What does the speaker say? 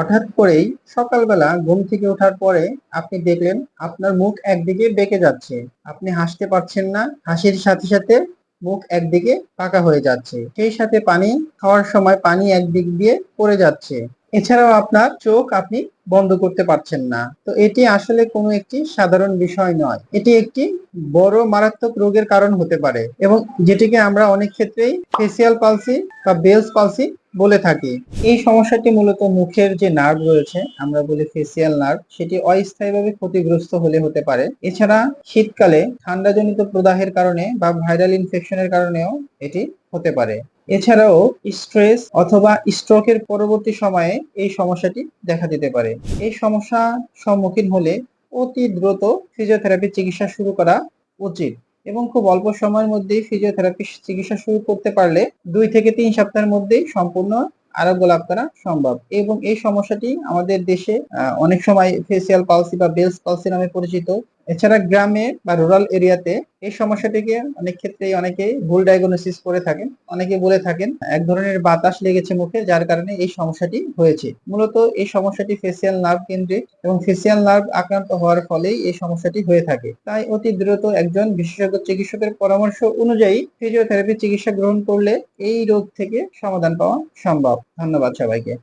হঠাৎ করেই সকালবেলা ঘুম থেকে ওঠার পরে আপনি দেখলেন আপনার মুখ একদিকে বেঁকে যাচ্ছে। আপনি হাসতে পারছেন না, হাসির সাথে সাথে মুখ একদিকে পাকা হয়ে যাচ্ছে। সেই সাথে পানি খাওয়ার সময় পানি একদিক দিয়ে পড়ে যাচ্ছে। এছাড়াও আপনার চোখ আপনি বন্ধ করতে পারছেন না। তো এটি আসলে কোনো একটি সাধারণ বিষয় নয়। এটি একটি বড় মারাত্মক রোগের কারণ হতে পারে এবং যেটিকে আমরা অনেক ক্ষেত্রেই ফেসিয়াল পালসি বা বেলস পালসি বলে থাকি, এই সমস্যাটি মূলত মুখের যে নার্ভ রয়েছে, আমরা বলি ফেসিয়াল নার্ভ সেটি অস্থায়ীভাবে ক্ষতিগ্রস্ত হলে হতে পারে। এছাড়া শীতকালে ঠান্ডাজনিত প্রদাহের কারণে বা ভাইরাল ইনফেকশনের কারণেও এটি হতে পারে। এছাড়াও স্ট্রেস অথবা স্ট্রোকের পরবর্তী সময়ে এই সমস্যাটি দেখা দিতে পারে। এই সমস্যা সম্মুখীন হলে অতি দ্রুত ফিজিওথেরাপি চিকিৎসা শুরু করা উচিত। এবং খুব অল্প সময়ের মধ্যে ফিজিওথেরাপি চিকিৎসা শুরু করতে পারলে দুই থেকে তিন সপ্তাহের মধ্যেই সম্পূর্ণ আরোগ্য লাভ করা সম্ভব। এবং এই সমস্যাটি আমাদের দেশে অনেক সময় ফেসিয়াল পালসি বা বেলস পালসি নামে পরিচিত। এছাড়া গ্রামে বা রুরাল এরিয়াতে এই সমস্যাটিকে অনেক ক্ষেত্রে অনেকে ভুল ডায়াগনোসিস করে থাকেন, অনেকে বলে থাকেন, এক ধরনের বাতাস লেগেছে মুখে যার কারণে এই সমস্যাটি হয়েছে। মূলত এই সমস্যাটি ফেসিয়াল নার্ভ কেন্দ্রিক এবং ফেসিয়াল নার্ভ আক্রান্ত হওয়ার ফলেই এই সমস্যাটি হয়ে থাকে। তাই অতি দ্রুত একজন বিশেষজ্ঞ চিকিৎসকের পরামর্শ অনুযায়ী ফিজিওথেরাপি চিকিৎসা গ্রহণ করলে এই রোগ থেকে সমাধান পাওয়া সম্ভব। ধন্যবাদ সবাইকে।